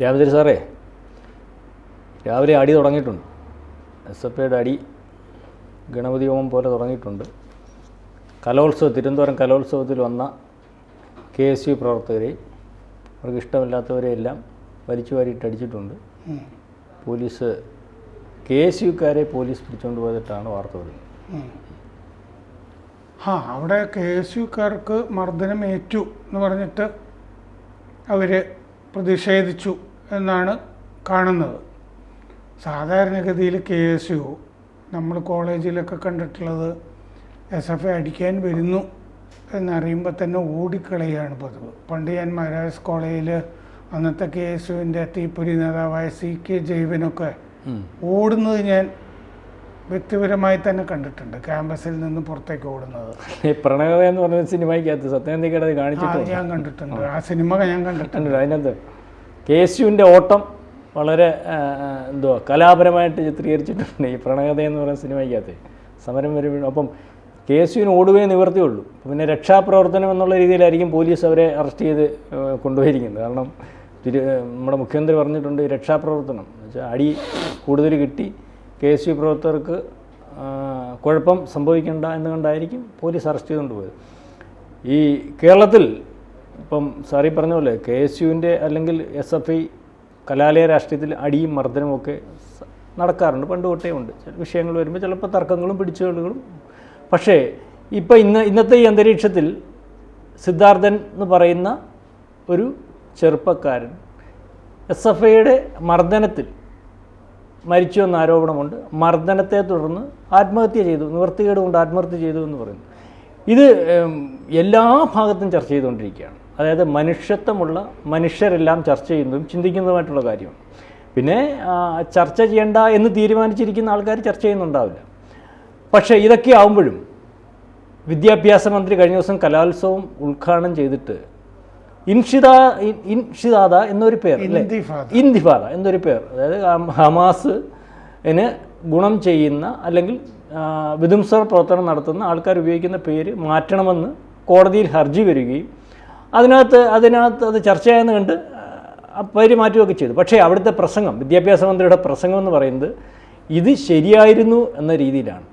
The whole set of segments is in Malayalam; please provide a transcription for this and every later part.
രാമചന്ദ്ര സാറേ രാവിലെ അടി തുടങ്ങിയിട്ടുണ്ട്. എസ് എഫ് ഐയുടെ അടി ഗണപതി ഹോമം പോലെ തുടങ്ങിയിട്ടുണ്ട്. കലോത്സവം തിരുവനന്തപുരം കലോത്സവത്തിൽ വന്ന കെ എസ് യു പ്രവർത്തകരെയും അവർക്ക് ഇഷ്ടമില്ലാത്തവരെയെല്ലാം വലിച്ചു വാരിയിട്ട് അടിച്ചിട്ടുണ്ട്. പോലീസ് കെ എസ് യുക്കാരെ പോലീസ് പിടിച്ചുകൊണ്ട് പോയതിട്ടാണ് വാർത്ത വരുന്നത്. ആ അവിടെ കെ എസ് യുക്കാർക്ക് മർദ്ദനം ഏറ്റു എന്ന് പറഞ്ഞിട്ട് അവർ പ്രതിഷേധിച്ചു. എന്നാണ് കാണുന്നത്. സാധാരണഗതിയിൽ കെ എസ് യു നമ്മൾ കോളേജിലൊക്കെ കണ്ടിട്ടുള്ളത് എസ് എഫ് ഐ അടിക്കാൻ വരുന്നു എന്നറിയുമ്പോൾ തന്നെ ഓടിക്കളയാണ് പതിവ്. പണ്ട് ഞാൻ മഹാരാജ് കോളേജിൽ അന്നത്തെ കെ എസ് യുവിന്റെ തീപ്പൊരി നേതാവായ സി കെ ജൈവനൊക്കെ. ഓടുന്നത് ഞാൻ വ്യക്തിപരമായി തന്നെ കണ്ടിട്ടുണ്ട്. ക്യാമ്പസിൽ നിന്ന് പുറത്തേക്ക് ഓടുന്നത്. ഈ പ്രണയത എന്ന് പറഞ്ഞ സിനിമയ്ക്കകത്ത് സത്യം കാണിച്ചിട്ടുണ്ട്? ഞാൻ കണ്ടിട്ടുണ്ട്. ആ സിനിമ ഞാൻ കണ്ടിട്ടുണ്ട്. കണ്ടിട്ടുണ്ട്. അതിനകത്ത് കെ എസ് യുവിന്റെ ഓട്ടം വളരെ എന്തുവാ കലാപരമായിട്ട് ചിത്രീകരിച്ചിട്ടുണ്ട് ഈ പ്രണയത എന്ന് പറയുന്ന സിനിമയ്ക്കകത്ത്. സമരം വരുമ്പോൾ അപ്പം കെ എസ് യുവിന് ഓടുകയെ നിവർത്തിയുള്ളൂ പിന്നെ രക്ഷാപ്രവർത്തനം എന്നുള്ള രീതിയിലായിരിക്കും പോലീസ് അവരെ അറസ്റ്റ് ചെയ്ത് കൊണ്ടുപോയിരിക്കുന്നത്. കാരണം തിരു നമ്മുടെ മുഖ്യമന്ത്രി പറഞ്ഞിട്ടുണ്ട് രക്ഷാപ്രവർത്തനം. എന്ന് വെച്ചാൽ അടി കൂടുതൽ കിട്ടി. കെ എസ് യു പ്രവർത്തകർക്ക് കുഴപ്പം സംഭവിക്കേണ്ട എന്നുകൊണ്ടായിരിക്കും പോലീസ് അറസ്റ്റ് ചെയ്തുകൊണ്ട് പോയത്. ഈ കേരളത്തിൽ ഇപ്പം സാറി പറഞ്ഞ പോലെ കെ എസ് യുവിന്റെ അല്ലെങ്കിൽ എസ് എഫ് ഐ കലാലയ രാഷ്ട്രീയത്തിൽ അടിയും മർദ്ദനവും ഒക്കെ നടക്കാറുണ്ട്. പണ്ട് തൊട്ടേ ഉണ്ട്. ചില വിഷയങ്ങൾ വരുമ്പോൾ ചിലപ്പോൾ തർക്കങ്ങളും പിടിച്ചുകളുകളും പക്ഷേ ഇപ്പം ഇന്ന് ഇന്നത്തെ ഈ അന്തരീക്ഷത്തിൽ സിദ്ധാർത്ഥൻ എന്ന് പറയുന്ന ഒരു ചെറുപ്പക്കാരൻ എസ് എഫ് ഐയുടെ മർദ്ദനത്തിൽ മരിച്ചു എന്ന ആരോപണമുണ്ട്. മർദ്ദനത്തെ തുടർന്ന് ആത്മഹത്യ ചെയ്തു. നിവർത്തികേട് കൊണ്ട് ആത്മഹത്യ ചെയ്തു എന്ന് പറയുന്നു. ഇത് എല്ലാ ഭാഗത്തും ചർച്ച ചെയ്തുകൊണ്ടിരിക്കുകയാണ്. അതായത് മനുഷ്യത്വമുള്ള മനുഷ്യരെല്ലാം ചർച്ച ചെയ്യുന്നതും ചിന്തിക്കുന്നതുമായിട്ടുള്ള കാര്യമാണ്. പിന്നെ ചർച്ച ചെയ്യേണ്ട എന്ന് തീരുമാനിച്ചിരിക്കുന്ന ആൾക്കാർ ചർച്ച ചെയ്യുന്നുണ്ടാവില്ല. പക്ഷേ ഇതൊക്കെ ആവുമ്പോഴും വിദ്യാഭ്യാസ മന്ത്രി കഴിഞ്ഞ ദിവസം കലോത്സവം ഉദ്ഘാടനം ചെയ്തിട്ട് ഇൻഷിദ ഇൻ- ഇൻഷിദാദ എന്നൊരു പേർ. ഇന്തിഫാദ. എന്നൊരു പേർ. അതായത് ഹമാസ് ഇന് ഗുണം ചെയ്യുന്ന അല്ലെങ്കിൽ ആ, വിധ്വംസക പ്രവർത്തനം നടത്തുന്ന ആൾക്കാർ ഉപയോഗിക്കുന്ന പേര് മാറ്റണമെന്ന് കോടതിയിൽ ഹർജി വരികയും അതിനകത്ത് അതിനകത്ത് അത് ചർച്ചയായെന്ന് കണ്ട് ആ പേര് മാറ്റുകയൊക്കെ ചെയ്തു. പക്ഷേ അവിടുത്തെ പ്രസംഗം വിദ്യാഭ്യാസ മന്ത്രിയുടെ പ്രസംഗം എന്ന് പറയുന്നത് ഇത് ശരിയായിരുന്നു എന്ന രീതിയിലാണ്.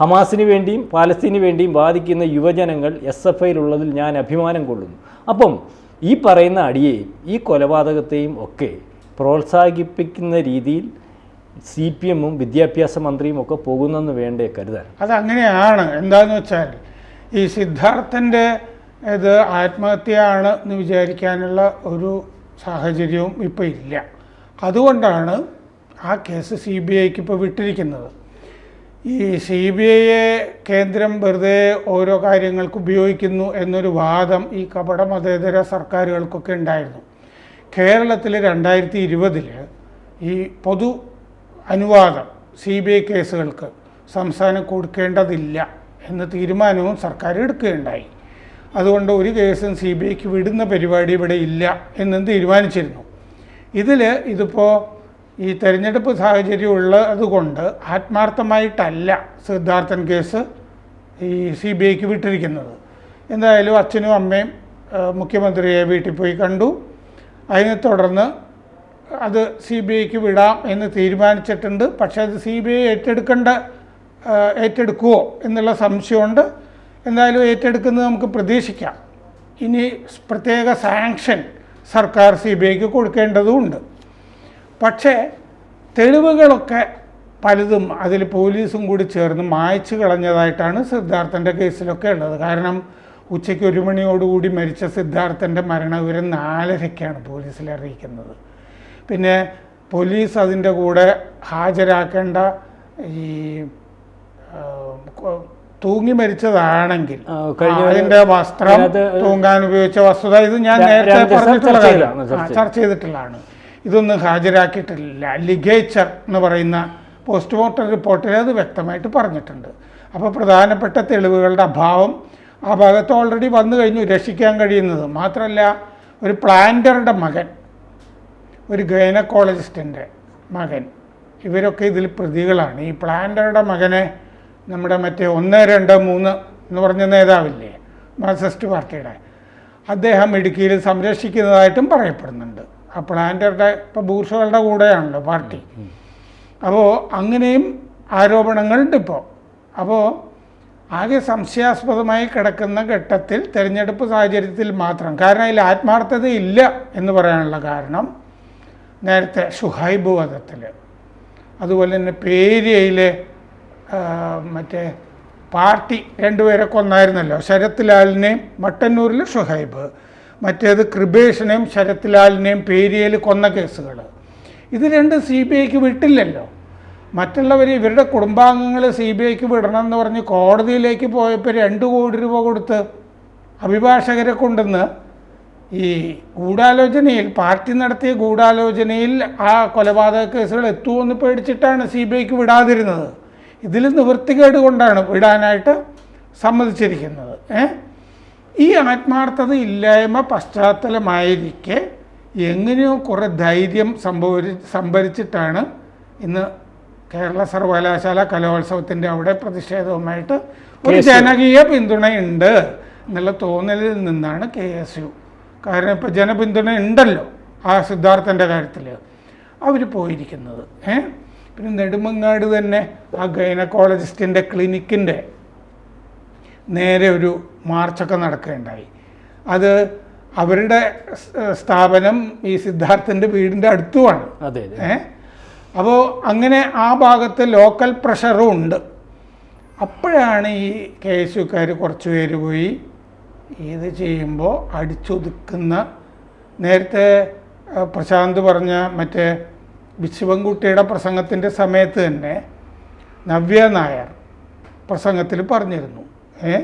ഹമാസിന് വേണ്ടിയും പാലസ്തീന് വേണ്ടിയും വാദിക്കുന്ന യുവജനങ്ങൾ എസ് എഫ് ഐയിലുള്ളതിൽ ഞാൻ അഭിമാനം കൊള്ളുന്നു. അപ്പം ഈ പറയുന്ന അടിയെയും ഈ കൊലപാതകത്തെയും ഒക്കെ പ്രോത്സാഹിപ്പിക്കുന്ന രീതിയിൽ സി പി എമ്മും വിദ്യാഭ്യാസ മന്ത്രിയും ഒക്കെ പോകുന്നെന്ന് വേണ്ടേ കരുതാൻ. അതങ്ങനെയാണ്. എന്താന്ന് വെച്ചാൽ ഈ സിദ്ധാർത്ഥന്റെ ഇത് ആത്മഹത്യയാണ് എന്ന് വിചാരിക്കാനുള്ള ഒരു സാഹചര്യവും ഇപ്പോൾ ഇല്ല. അതുകൊണ്ടാണ് ആ കേസ് സി ബി ഐക്ക് ഇപ്പോൾ വിട്ടിരിക്കുന്നത്. ഈ സി ബി ഐയെ കേന്ദ്രം വെറുതെ ഓരോ കാര്യങ്ങൾക്ക് ഉപയോഗിക്കുന്നു എന്നൊരു വാദം ഈ കപട മതേതര സർക്കാരുകൾക്കൊക്കെ ഉണ്ടായിരുന്നു. കേരളത്തിൽ രണ്ടായിരത്തി ഇരുപതിൽ ഈ പൊതു അനുവാദം സി ബി ഐ കേസുകൾക്ക് സംസ്ഥാനം കൊടുക്കേണ്ടതില്ല എന്ന തീരുമാനവും സർക്കാർ എടുക്കുകയുണ്ടായി. അതുകൊണ്ട് ഒരു കേസും സി ബി ഐക്ക് വിടുന്ന പരിപാടി ഇവിടെ ഇല്ല എന്നും തീരുമാനിച്ചിരുന്നു. ഇതിൽ ഇതിപ്പോൾ ഈ തെരഞ്ഞെടുപ്പ് സാഹചര്യം ഉള്ളത് കൊണ്ട് ആത്മാർത്ഥമായിട്ടല്ല സിദ്ധാർത്ഥൻ കേസ് ഈ സി ബി ഐക്ക് വിട്ടിരിക്കുന്നത്. എന്തായാലും അച്ഛനും അമ്മയും മുഖ്യമന്ത്രിയെ വീട്ടിൽ പോയി കണ്ടു. അതിനെ തുടർന്ന് അത് സി ബി ഐക്ക് വിടാം എന്ന് തീരുമാനിച്ചിട്ടുണ്ട്. പക്ഷേ അത് സി ബി ഐ ഏറ്റെടുക്കേണ്ട ഏറ്റെടുക്കുമോ എന്നുള്ള സംശയമുണ്ട്. എന്തായാലും ഏറ്റെടുക്കുന്നത് നമുക്ക് പ്രതീക്ഷിക്കാം. ഇനി പ്രത്യേക സാങ്ഷൻ സർക്കാർ സി ബി ഐക്ക് കൊടുക്കേണ്ടതുമുണ്ട് പക്ഷേ തെളിവുകളൊക്കെ പലതും അതിൽ പോലീസും കൂടി ചേർന്ന് മായച്ചു കളഞ്ഞതായിട്ടാണ് സിദ്ധാർത്ഥന്റെ കേസിലൊക്കെ ഉള്ളത്. കാരണം ഉച്ചയ്ക്ക് ഒരു മണിയോടുകൂടി മരിച്ച സിദ്ധാർത്ഥന്റെ മരണവിവരം നാലരയ്ക്കാണ് പോലീസിൽ അറിയിക്കുന്നത്. പിന്നെ പോലീസ് അതിന്റെ കൂടെ ഹാജരാക്കേണ്ട ഈ തൂങ്ങി മരിച്ചതാണെങ്കിൽ അതിന്റെ വസ്ത്രം തൂങ്ങാൻ ഉപയോഗിച്ച വസ്തുത ഇത് ഞാൻ നേരത്തെ പറഞ്ഞിട്ടുള്ള ചർച്ച ചെയ്തിട്ടുള്ളതാണ്. ഇതൊന്നും ഹാജരാക്കിയിട്ടില്ല. ലിഗേച്ചർ എന്ന് പറയുന്ന പോസ്റ്റ്മോർട്ടം റിപ്പോർട്ടിൽ അത് വ്യക്തമായിട്ട് പറഞ്ഞിട്ടുണ്ട്. അപ്പോൾ പ്രധാനപ്പെട്ട തെളിവുകളുടെ അഭാവം ആ ഭാഗത്ത് ഓൾറെഡി വന്നു കഴിഞ്ഞു രക്ഷിക്കാൻ കഴിയുന്നത്. മാത്രമല്ല ഒരു പ്ലാന്ററുടെ മകൻ ഒരു ഗൈനക്കോളജിസ്റ്റിന്റെ മകൻ ഇവരൊക്കെ ഇതിൽ പ്രതികളാണ്. ഈ പ്ലാന്ററുടെ മകനെ നമ്മുടെ മറ്റേ ഒന്ന് രണ്ട് മൂന്ന് എന്ന് പറഞ്ഞ നേതാവില്ലേ? മാർക്സിസ്റ്റ് പാർട്ടിയുടെ. അദ്ദേഹം ഇടുക്കിയിൽ സംരക്ഷിക്കുന്നതായിട്ടും പറയപ്പെടുന്നുണ്ട്. ആ പ്ലാന്ററുടെ ഇപ്പോൾ ബൂർഷകളുടെ കൂടെയാണല്ലോ പാർട്ടി. അപ്പോൾ അങ്ങനെയും ആരോപണങ്ങളുണ്ട് ഇപ്പോൾ അപ്പോൾ ആകെ സംശയാസ്പദമായി കിടക്കുന്ന ഘട്ടത്തിൽ തെരഞ്ഞെടുപ്പ് സാഹചര്യത്തിൽ മാത്രം കാരണം അതിൽ ആത്മാർത്ഥതയില്ല എന്ന് പറയാനുള്ള കാരണം നേരത്തെ ഷുഹൈബ് വധത്തിൽ അതുപോലെ തന്നെ പേരിയയിലെ മറ്റേ പാർട്ടി രണ്ടുപേരെ കൊന്നായിരുന്നല്ലോ. ശരത് ലാലിനെയും മട്ടന്നൂരിൽ ഷുഹൈബ്. മറ്റേത് കൃപേഷിനെയും ശരത് ലാലിനെയും പേരിയയിൽ കൊന്ന കേസുകൾ ഇത് രണ്ടും സി ബി ഐക്ക് വിട്ടില്ലല്ലോ. മറ്റുള്ളവർ ഇവരുടെ കുടുംബാംഗങ്ങൾ സി ബി ഐക്ക് വിടണം എന്ന് പറഞ്ഞ് കോടതിയിലേക്ക് പോയപ്പോൾ രണ്ട് കോടി രൂപ കൊടുത്ത് അഭിഭാഷകരെ കൊണ്ടുവന്ന് ഈ ഗൂഢാലോചനയിൽ പാർട്ടി നടത്തിയ ഗൂഢാലോചനയിൽ ആ കൊലപാതക കേസുകൾ എത്തുമെന്ന് പേടിച്ചിട്ടാണ് സി ബി ഐക്ക് വിടാതിരുന്നത്. ഇതിൽ നിവൃത്തികേട് കൊണ്ടാണ് വിടാനായിട്ട് സമ്മതിച്ചിരിക്കുന്നത്. ഈ ആത്മാർത്ഥത ഇല്ലായ്മ പശ്ചാത്തലമായിരിക്കെ എങ്ങനെയോ കുറേ ധൈര്യം സംഭവി സംഭരിച്ചിട്ടാണ് ഇന്ന് കേരള സർവകലാശാല കലോത്സവത്തിന്റെ അവിടെ പ്രതിഷേധവുമായിട്ട് ഒരു. ജനകീയ പിന്തുണയുണ്ട് എന്നുള്ള തോന്നലിൽ നിന്നാണ് കെ എസ് യു. കാരണം ഇപ്പോൾ ജനപിന്തുണ ഉണ്ടല്ലോ ആ സിദ്ധാർത്ഥന്റെ കാര്യത്തിൽ അവർ പോയിരിക്കുന്നത്. ഏ? പിന്നെ നെടുമങ്ങാട് തന്നെ ആ ഗൈനക്കോളജിസ്റ്റിന്റെ ക്ലിനിക്കിന്റെ നേരെ ഒരു മാർച്ചൊക്കെ നടക്കുകയുണ്ടായി. അത് അവരുടെ സ്ഥാപനം ഈ സിദ്ധാർത്ഥന്റെ വീടിന്റെ അടുത്തുമാണ്. ഏ? അപ്പോൾ അങ്ങനെ ആ ഭാഗത്ത് ലോക്കൽ പ്രഷറും ഉണ്ട്. അപ്പോഴാണ് ഈ കെ എസ് യുക്കാർ കുറച്ച് പേര് പോയി ഇത് ചെയ്യുമ്പോൾ അടിച്ചൊതുക്കുന്ന നേരത്തെ പ്രശാന്ത് പറഞ്ഞ മറ്റേ വിശുവൻകുട്ടിയുടെ പ്രസംഗത്തിന്റെ സമയത്ത് തന്നെ നവ്യ നായർ പ്രസംഗത്തിൽ പറഞ്ഞിരുന്നു. ഏ?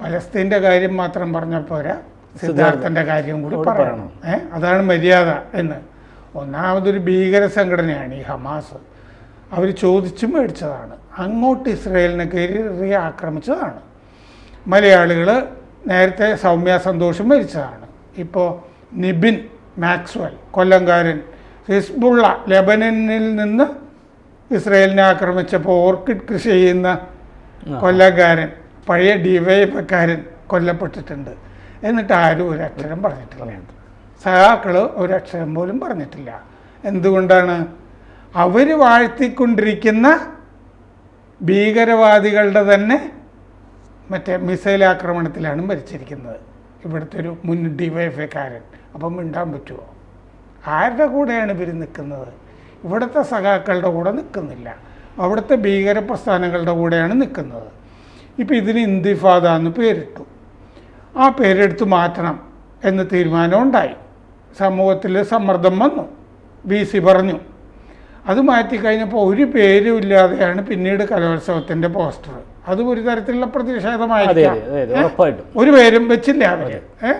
പലസ്തീന്റെ കാര്യം മാത്രം പറഞ്ഞാൽ പോരാ. സിദ്ധാർത്ഥന്റെ കാര്യം കൂടി കൂടി പറയണം. ഏ? അതാണ് മര്യാദ എന്ന്. ഒന്നാമതൊരു ഭീകര സംഘടനയാണ് ഈ ഹമാസ്. അവർ ചോദിച്ചു മേടിച്ചതാണ്. അങ്ങോട്ട് ഇസ്രയേലിനെ കയറി ആക്രമിച്ചതാണ്. മലയാളികൾ നേരത്തെ സൗമ്യ സന്തോഷം മരിച്ചതാണ് ഇപ്പോൾ നിബിൻ മാക്സ്വൽ കൊല്ലംകാരൻ ഹിസ്ബുള്ള ലെബനനിൽ നിന്ന് ഇസ്രയേലിനെ ആക്രമിച്ചപ്പോൾ ഓർക്കിഡ് കൃഷി ചെയ്യുന്ന കൊല്ലക്കാരൻ പഴയ ഡിവൈഫക്കാരൻ കൊല്ലപ്പെട്ടിട്ടുണ്ട്. എന്നിട്ട് ആരും ഒരു അക്ഷരം പറഞ്ഞിട്ടില്ല. സഹാക്കൾ ഒരക്ഷരം പോലും പറഞ്ഞിട്ടില്ല. എന്തുകൊണ്ടാണ്? അവർ വാഴ്ത്തിക്കൊണ്ടിരിക്കുന്ന ഭീകരവാദികളുടെ തന്നെ മറ്റേ മിസൈൽ ആക്രമണത്തിലാണ് മരിച്ചിരിക്കുന്നത്. ഇവിടുത്തെ ഒരു മുൻ ഡിവൈഎഫ്ഐക്കാരൻ അപ്പം മിണ്ടാൻ പറ്റുമോ ആരുടെ കൂടെയാണ് ഇവർ നിൽക്കുന്നത്? ഇവിടുത്തെ സഖാക്കളുടെ കൂടെ നിൽക്കുന്നില്ല. അവിടുത്തെ ഭീകര പ്രസ്ഥാനങ്ങളുടെ കൂടെയാണ് നിൽക്കുന്നത്. ഇപ്പം ഇതിന് ഇന്തിഫാദ എന്ന് പേരിട്ടു. ആ പേരെടുത്ത് മാറ്റണം എന്ന് തീരുമാനം ഉണ്ടായി സമൂഹത്തിൽ സമ്മർദ്ദം വന്നു. ബി സി പറഞ്ഞു. അത് മാറ്റിക്കഴിഞ്ഞപ്പോൾ ഒരു പേരും ഇല്ലാതെയാണ് പിന്നീട് കലോത്സവത്തിന്റെ പോസ്റ്റർ. അതും ഒരു തരത്തിലുള്ള പ്രതിഷേധമായിരിക്കാം. ഒരു പേരും വെച്ചില്ല അവർ ഏ?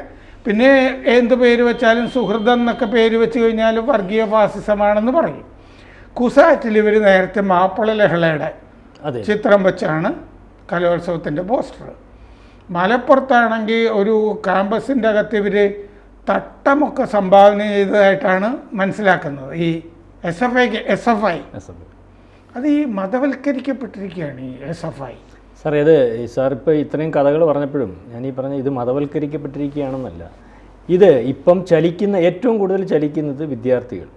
പിന്നെ എന്ത് പേര് വെച്ചാലും സുഹൃതം എന്നൊക്കെ പേര് വെച്ച് കഴിഞ്ഞാൽ വർഗീയ ഫാസിസമാണെന്ന് പറയും. കുസാറ്റിൽ ഇവർ നേരത്തെ മാപ്പിള ലഹളയുടെ ചിത്രം വെച്ചാണ് കലോത്സവത്തിന്റെ പോസ്റ്റർ. മലപ്പുറത്താണെങ്കിൽ ഒരു ക്യാമ്പസിന്റെ അകത്ത് ഇവർ തട്ടമൊക്കെ സംഭാവന ചെയ്തതായിട്ടാണ് മനസ്സിലാക്കുന്നത്. ഈ എസ് എഫ് ഐക്ക് S F I. S F I. അത് ഈ മതവൽക്കരിക്കപ്പെട്ടിരിക്കുകയാണ് ഈ എസ് എഫ് ഐ. സാർ ഇത് സാർ ഇപ്പോൾ ഇത്രയും കഥകൾ പറഞ്ഞപ്പോഴും ഞാൻ ഈ പറഞ്ഞ ഇത് മതവൽക്കരിക്കപ്പെട്ടിരിക്കുകയാണെന്നല്ല. ഇത് ഇപ്പം ചലിക്കുന്ന ഏറ്റവും കൂടുതൽ ചലിക്കുന്നത് വിദ്യാർത്ഥികൾ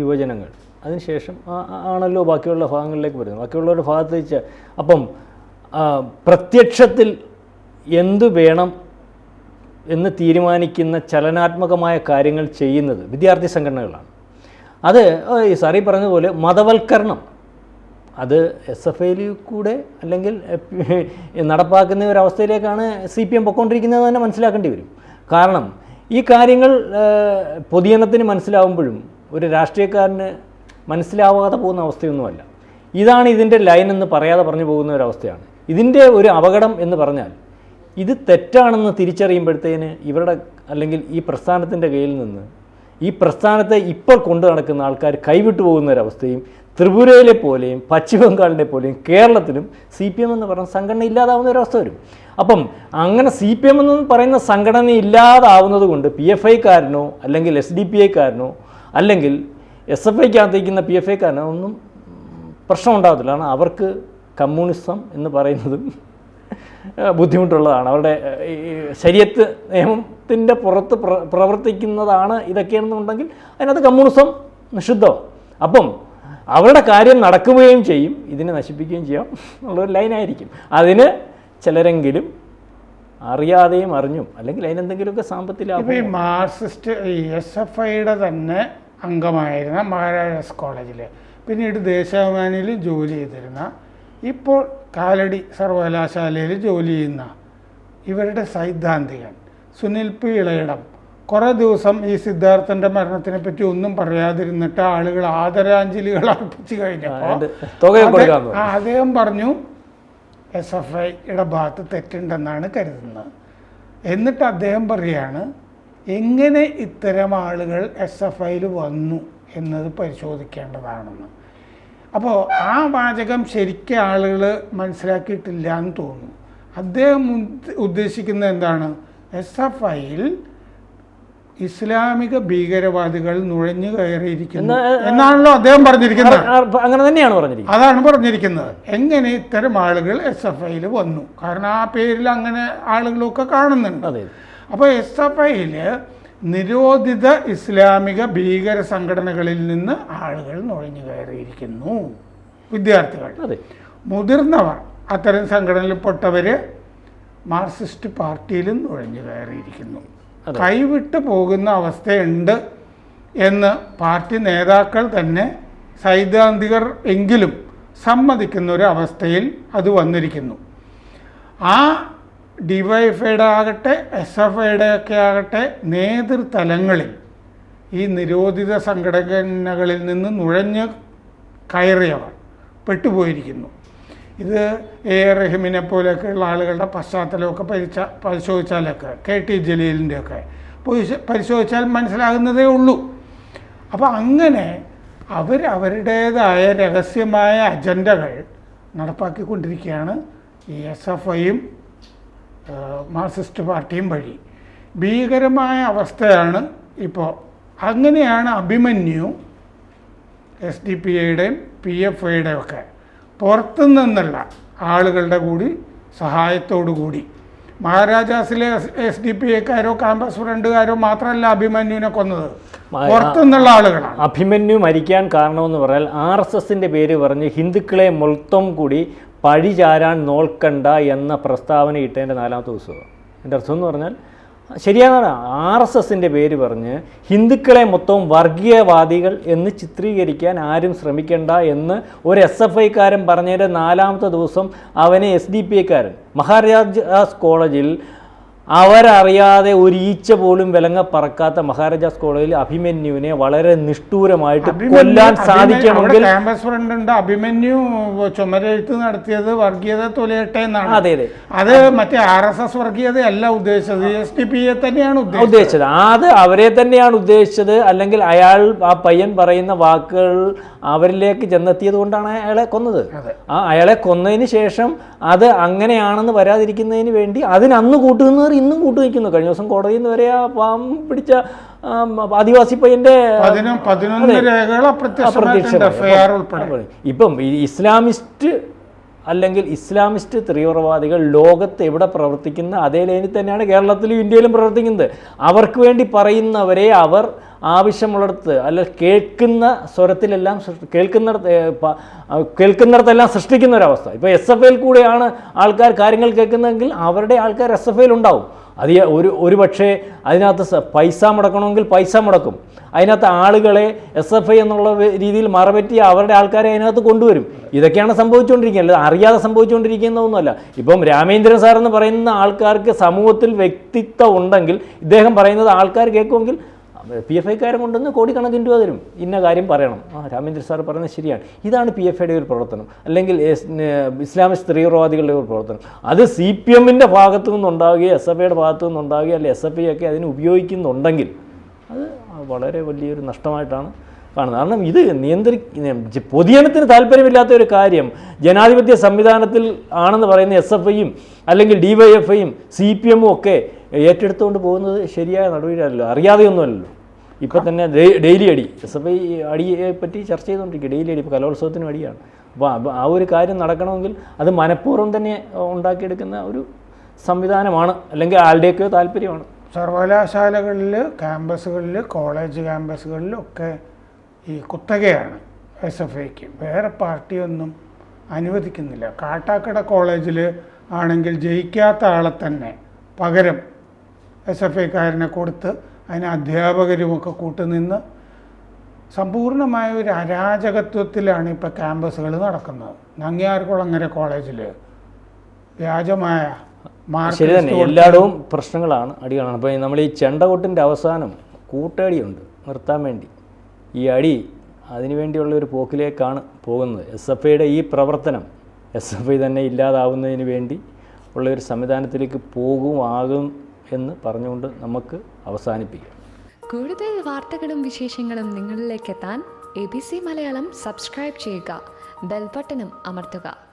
യുവജനങ്ങൾ. അതിനുശേഷം ആണല്ലോ ബാക്കിയുള്ള ഭാഗങ്ങളിലേക്ക് വരുന്നത്. ബാക്കിയുള്ളവരുടെ ഭാഗത്ത് വെച്ച് അപ്പം പ്രത്യക്ഷത്തിൽ എന്തു വേണം എന്ന് തീരുമാനിക്കുന്ന ചലനാത്മകമായ കാര്യങ്ങൾ ചെയ്യുന്നത് വിദ്യാർത്ഥി സംഘടനകളാണ്. അത് സാറി പറഞ്ഞതുപോലെ മതവൽക്കരണം അത് എസ് എഫ് ഐയിൽ കൂടെ അല്ലെങ്കിൽ നടപ്പാക്കുന്ന ഒരു അവസ്ഥയിലേക്കാണ് സി പി എം പൊയ്ക്കൊണ്ടിരിക്കുന്നത് തന്നെ മനസ്സിലാക്കേണ്ടി വരും. കാരണം ഈ കാര്യങ്ങൾ പൊതുജനത്തിന് മനസ്സിലാവുമ്പോഴും ഒരു രാഷ്ട്രീയക്കാരന് മനസ്സിലാവാതെ പോകുന്ന അവസ്ഥയൊന്നുമല്ല. ഇതാണ് ഇതിന്റെ ലൈൻ എന്ന് പറയാതെ പറഞ്ഞു പോകുന്ന ഒരു അവസ്ഥയാണ്. ഇതിന്റെ ഒരു അപകടം എന്ന് പറഞ്ഞാൽ ഇത് തെറ്റാണെന്ന് തിരിച്ചറിയുമ്പോഴത്തേന് ഇവരുടെ അല്ലെങ്കിൽ ഈ പ്രസ്ഥാനത്തിന്റെ കയ്യിൽ നിന്ന് ഈ പ്രസ്ഥാനത്തെ ഇപ്പോൾ കൊണ്ടു നടക്കുന്ന ആൾക്കാർ കൈവിട്ടു പോകുന്ന ഒരവസ്ഥയും ത്രിപുരയിലെ പോലെയും പശ്ചിമ ബംഗാളിനെ പോലെയും കേരളത്തിലും സി പി എം എന്ന് പറയുന്ന സംഘടന ഇല്ലാതാവുന്ന ഒരവസ്ഥ വരും. അപ്പം അങ്ങനെ സി പി എം എന്ന് പറയുന്ന സംഘടന ഇല്ലാതാവുന്നത് കൊണ്ട് പി എഫ് ഐക്കാരനോ അല്ലെങ്കിൽ എസ് ഡി പി ഐക്കാരനോ അല്ലെങ്കിൽ എസ് എഫ് ഐക്കകത്തേക്കുന്ന പി എഫ് ഐക്കാരനോ ഒന്നും പ്രശ്നം ഉണ്ടാകത്തില്ല കാരണം അവർക്ക് കമ്മ്യൂണിസം എന്ന് പറയുന്നതും ബുദ്ധിമുട്ടുള്ളതാണ്. അവരുടെ ഈ ശരീരത്ത് നിയമത്തിന്റെ പുറത്ത് പ്ര പ്രവർത്തിക്കുന്നതാണ് ഇതൊക്കെയാണെന്നുണ്ടെങ്കിൽ അതിനകത്ത് കമ്മ്യൂണിസം നിഷിദ്ധം അപ്പം അവരുടെ കാര്യം നടക്കുകയും ചെയ്യും ഇതിനെ നശിപ്പിക്കുകയും ചെയ്യാം എന്നുള്ളൊരു ലൈനായിരിക്കും. അതിന് ചിലരെങ്കിലും അറിയാതെയും അറിഞ്ഞും അല്ലെങ്കിൽ അതിനെന്തെങ്കിലുമൊക്കെ സാമ്പത്തിക ഈ മാർക്സിസ്റ്റ് എസ് എഫ് ഐയുടെ തന്നെ അംഗമായിരുന്ന മഹാരാജാസ് കോളേജിൽ പിന്നീട് ദേശാഭിമാനിയിൽ ജോലി ചെയ്തിരുന്ന ഇപ്പോൾ കാലടി സർവകലാശാലയിൽ ജോലി ചെയ്യുന്ന ഇവരുടെ സൈദ്ധാന്തികൻ സുനിൽ പി ഇളയിടം കുറേ ദിവസം ഈ സിദ്ധാർത്ഥന്റെ മരണത്തിനെ പറ്റി ഒന്നും പറയാതിരുന്നിട്ട് ആളുകൾ ആദരാഞ്ജലികൾ അർപ്പിച്ചു കഴിഞ്ഞപ്പോൾ അദ്ദേഹം പറഞ്ഞു എസ് എഫ് ഐയുടെ ഭാഗത്ത് തെറ്റുണ്ടെന്നാണ് കരുതുന്നത്. എന്നിട്ട് അദ്ദേഹം പറയാണ് എങ്ങനെ ഇത്തരം ആളുകൾ എസ് എഫ് ഐയിൽ വന്നു എന്നത് പരിശോധിക്കേണ്ടതാണെന്ന്? അപ്പോൾ ആ വാചകം ശരിക്കും ആളുകൾ മനസ്സിലാക്കിയിട്ടില്ല എന്ന് തോന്നുന്നു. അദ്ദേഹം ഉദ്ദേശിക്കുന്നത് എന്താണ്? എസ് എഫ് ഐയിൽ ഇസ്ലാമിക ഭീകരവാദികൾ നുഴഞ്ഞു കയറിയിരിക്കുന്നു. എന്നാ- എന്നാണല്ലോ അദ്ദേഹം പറഞ്ഞിരിക്കുന്നത്. അങ്ങനെ തന്നെയാണ് പറഞ്ഞിരിക്കുന്നത്. അതാണ് പറഞ്ഞിരിക്കുന്നത്. എങ്ങനെ ഇത്തരം ആളുകൾ എസ് എഫ് ഐയിൽ വന്നു? കാരണം ആ പേരിൽ അങ്ങനെ ആളുകളൊക്കെ കാണുന്നുണ്ട്. അപ്പോൾ എസ് എഫ് ഐയിൽ നിരോധിത ഇസ്ലാമിക ഭീകര സംഘടനകളിൽ നിന്ന് ആളുകൾ നുഴഞ്ഞു കയറിയിരിക്കുന്നു. വിദ്യാർത്ഥികൾ. അതെ. മുതിർന്നവർ അത്തരം സംഘടനയിൽപ്പെട്ടവർ മാർക്സിസ്റ്റ് പാർട്ടിയിലും നുഴഞ്ഞു കയറിയിരിക്കുന്നു. കൈവിട്ട് പോകുന്ന അവസ്ഥയുണ്ട് എന്ന് പാർട്ടി നേതാക്കൾ തന്നെ സൈദ്ധാന്തികർ എങ്കിലും സമ്മതിക്കുന്ന ഒരു അവസ്ഥയിൽ അത് വന്നിരിക്കുന്നു. ആ ഡിവൈഎഫ്ഐയുടെ ആകട്ടെ എസ് എഫ് ഐയുടെ ഒക്കെ ആകട്ടെ നേതൃതലങ്ങളിൽ ഈ നിരോധിത സംഘടനകളിൽ നിന്ന് നുഴഞ്ഞ് കയറിയവർ പെട്ടുപോയിരിക്കുന്നു. ഇത് എ ആർ റഹീമിനെ പോലെയൊക്കെയുള്ള ആളുകളുടെ പശ്ചാത്തലമൊക്കെ പരിച്ച പരിശോധിച്ചാലൊക്കെ കെ ടി ജലീലിന്റെയൊക്കെ പരിശോധിച്ചാൽ മനസ്സിലാകുന്നതേ ഉള്ളൂ. അപ്പോൾ അങ്ങനെ അവർ അവരുടേതായ രഹസ്യമായ അജണ്ടകൾ നടപ്പാക്കിക്കൊണ്ടിരിക്കുകയാണ് ഈ എസ് എഫ് ഐയും മാർക്സിസ്റ്റ് പാർട്ടിയും വഴി. ഭീകരമായ അവസ്ഥയാണ് ഇപ്പോൾ. അങ്ങനെയാണ് അഭിമന്യു എസ് ഡി പി ഐയുടെയും പി എഫ് ഐയുടെയും ഒക്കെ പുറത്തു നിന്നുള്ള ആളുകളുടെ കൂടി സഹായത്തോടു കൂടി. മഹാരാജാസിലെ എസ് ഡി പി ഐക്കാരോ ക്യാമ്പസ് ഫ്രണ്ടുകാരോ മാത്രമല്ല അഭിമന്യുവിനെ കൊന്നത്. പുറത്തുനിന്നുള്ള പുറത്തു നിന്നുള്ള ആളുകളാണ്. അഭിമന്യു മരിക്കാൻ കാരണമെന്ന് പറഞ്ഞാൽ ആർ എസ് എസിന്റെ പേര് പറഞ്ഞ് ഹിന്ദുക്കളെ മൊത്തം കൂടി പഴിചാരാൻ നോൽക്കണ്ട എന്ന പ്രസ്താവന ഇട്ടതിന്റെ നാലാമത്തെ ദിവസമാണ്. എന്റെ അർത്ഥം എന്ന് പറഞ്ഞാൽ ശരിയാണ് ആർ എസ് എസിന്റെ പേര് പറഞ്ഞ് ഹിന്ദുക്കളെ മൊത്തം വർഗീയവാദികൾ എന്ന് ചിത്രീകരിക്കാൻ ആരും ശ്രമിക്കേണ്ട എന്ന് ഒരു എസ് എഫ് ഐക്കാരൻ പറഞ്ഞതിന്റെ നാലാമത്തെ ദിവസം അവനെ എസ് ഡി പി ഐക്കാരൻ മഹാരാജാസ് കോളേജിൽ അവരറിയാതെ ഒരു ഈച്ച പോലും വിലങ്ങ പറക്കാത്ത മഹാരാജാസ് കോളേജിൽ അഭിമന്യുവിനെ വളരെ നിഷ്ഠൂരമായിട്ട് കൊല്ലാൻ സാധിക്കണമെങ്കിൽ ക്യാമ്പസ് ഫ്രണ്ട് ഉണ്ട്. അഭിമന്യു ചുമരെഴുത്ത് നടത്തിയത് വർഗീയത തൊലയട്ടെ എന്നാണ്. അതെ അതെ. അത് മറ്റേ ആർ എസ് എസ് വർഗീയതയല്ല ഉദ്ദേശിച്ചത്. എസ് പി എ തന്നെയാണ് ഉദ്ദേശിച്ചത്. അത് അവരെ തന്നെയാണ് ഉദ്ദേശിച്ചത്. അല്ലെങ്കിൽ അയാൾ ആ പയ്യൻ പറയുന്ന വാക്കുകൾ അവരിലേക്ക് ചെന്നെത്തിയത് കൊണ്ടാണ് അയാളെ കൊന്നത്. ആ അയാളെ കൊന്നതിന് ശേഷം അത് അങ്ങനെയാണെന്ന് വരാതിരിക്കുന്നതിന് വേണ്ടി അതിനന്ന് കൂട്ടുനിന്നവർ ഇന്നും കൂട്ടുനിൽക്കുന്നു കഴിഞ്ഞ ദിവസം കോടതിയിൽ നിന്ന് വരെ ആ പാം പിടിച്ച ആദിവാസി പയ്യന്റെ ഇപ്പം ഇസ്ലാമിസ്റ്റ് അല്ലെങ്കിൽ ഇസ്ലാമിസ്റ്റ് തീവ്രവാദികൾ ലോകത്ത് എവിടെ പ്രവർത്തിക്കുന്ന അതേ ലൈനിൽ തന്നെയാണ് കേരളത്തിലും ഇന്ത്യയിലും പ്രവർത്തിക്കുന്നത്. അവർക്ക് വേണ്ടി പറയുന്നവരെ അവർ ആവശ്യമുള്ളിടത്ത് അല്ല കേൾക്കുന്ന സ്വരത്തിലെല്ലാം കേൾക്കുന്നിടത്ത് കേൾക്കുന്നിടത്തെല്ലാം സൃഷ്ടിക്കുന്ന ഒരവസ്ഥ. ഇപ്പോൾ എസ് എഫ് ഐയിൽ കൂടെയാണ് ആൾക്കാർ കാര്യങ്ങൾ കേൾക്കുന്നതെങ്കിൽ അവരുടെ ആൾക്കാർ എസ് എഫ് ഐയിൽ ഉണ്ടാവും. അത് ഒരു ഒരു പക്ഷേ അതിനകത്ത് പൈസ മുടക്കണമെങ്കിൽ പൈസ മുടക്കും. അതിനകത്ത് ആളുകളെ എസ് എഫ് ഐ എന്നുള്ള രീതിയിൽ മറപറ്റി അവരുടെ ആൾക്കാരെ അതിനകത്ത് കൊണ്ടുവരും. ഇതൊക്കെയാണ് സംഭവിച്ചുകൊണ്ടിരിക്കുന്നത്. അറിയാതെ സംഭവിച്ചുകൊണ്ടിരിക്കുന്നതൊന്നുമല്ല. ഇപ്പം രാമേന്ദ്രൻ സാർ എന്ന് പറയുന്ന ആൾക്കാർക്ക് സമൂഹത്തിൽ വ്യക്തിത്വം ഉണ്ടെങ്കിൽ ഇദ്ദേഹം പറയുന്നത് ആൾക്കാർ കേൾക്കുമെങ്കിൽ പി എഫ് ഐക്കാരൻ കൊണ്ടുവന്ന് കോടിക്കണക്കിന് രൂപ തരും. ഇന്ന കാര്യം പറയണം. ആ രാമേന്ദ്ര സാർ പറയുന്നത് ശരിയാണ്. ഇതാണ് പി എഫ് ഐയുടെ ഒരു പ്രവർത്തനം. അല്ലെങ്കിൽ ഇസ്ലാമിക് തീവ്രവാദികളുടെ ഒരു പ്രവർത്തനം. അത് സി പി എമ്മിന്റെ ഭാഗത്തു നിന്നുണ്ടാവുകയോ എസ് എഫ് ഐയുടെ ഭാഗത്തു നിന്നുണ്ടാവുകയോ അല്ലെങ്കിൽ എസ് എഫ് ഐ ഒക്കെ അതിന് ഉപയോഗിക്കുന്നുണ്ടെങ്കിൽ അത് വളരെ വലിയൊരു നഷ്ടമായിട്ടാണ് കാണുന്നത്. കാരണം ഇത് നിയന്ത്രി പൊതുജനത്തിന് താല്പര്യമില്ലാത്ത ഒരു കാര്യം. ജനാധിപത്യ സംവിധാനത്തിൽ ആണെന്ന് പറയുന്ന എസ് എഫ് ഐയും അല്ലെങ്കിൽ ഡി വൈ എഫ് ഐയും സി പി എമ്മും ഒക്കെ ഏറ്റെടുത്തുകൊണ്ട് പോകുന്നത് ശരിയായ നടപടിയല്ലല്ലോ. അറിയാതെയൊന്നുമല്ലല്ലോ. ഇപ്പം തന്നെ ഡെയിലി അടി. എസ് എഫ് ഐ അടിയെ പറ്റി ചർച്ച ചെയ്തുകൊണ്ടിരിക്കുക. ഡെയിലി അടി ഇപ്പോൾ കലോത്സവത്തിനും അടിയാണ്. അപ്പോൾ ആ ഒരു കാര്യം നടക്കണമെങ്കിൽ അത് മനഃപൂർവം തന്നെ ഉണ്ടാക്കിയെടുക്കുന്ന ഒരു സംവിധാനമാണ്. അല്ലെങ്കിൽ ആളുടെയൊക്കെ താല്പര്യമാണ്. സർവകലാശാലകളിൽ ക്യാമ്പസുകളിൽ കോളേജ് ക്യാമ്പസുകളിലൊക്കെ ഈ കുത്തകയാണ് എസ് എഫ് ഐക്ക്. വേറെ പാർട്ടിയൊന്നും അനുവദിക്കുന്നില്ല. കാട്ടാക്കട കോളേജിൽ ആണെങ്കിൽ ജയിക്കാത്ത ആളെ തന്നെ പകരം എസ് എഫ് ഐക്കാരനെ കൊടുത്ത് അതിന് അധ്യാപകരുമൊക്കെ കൂട്ടുനിന്ന് സമ്പൂർണമായ ഒരു അരാജകത്വത്തിലാണ് ഇപ്പോൾ ക്യാമ്പസുകൾ നടക്കുന്നത്. നങ്ങിയാർകുളങ്ങര കോളേജിൽ വ്യാജമായ ശരി തന്നെ. എല്ലായിടവും പ്രശ്നങ്ങളാണ് അടികളാണ് അപ്പോൾ നമ്മൾ ഈ ചെണ്ടകൊട്ടിന്റെ അവസാനം കൂട്ടടിയുണ്ട് നിർത്താൻ വേണ്ടി. ഈ അടി അതിനുവേണ്ടിയുള്ള ഒരു പോക്കിലേക്കാണ് പോകുന്നത്. എസ് എഫ് ഐയുടെ ഈ പ്രവർത്തനം എസ് എഫ് ഐ തന്നെ ഇല്ലാതാവുന്നതിന് വേണ്ടി ഉള്ള ഒരു സംവിധാനത്തിലേക്ക് പോകുമാകും എന്ന് പറഞ്ഞുകൊണ്ട് നമുക്ക് അവസാനിപ്പിക്കാം. കൂടുതൽ വാർത്തകളും വിശേഷങ്ങളും നിങ്ങളിലേക്ക് എത്താൻ A B C Malayalam subscribe ചെയ്യുക. ബെൽബട്ടനും അമർത്തുക.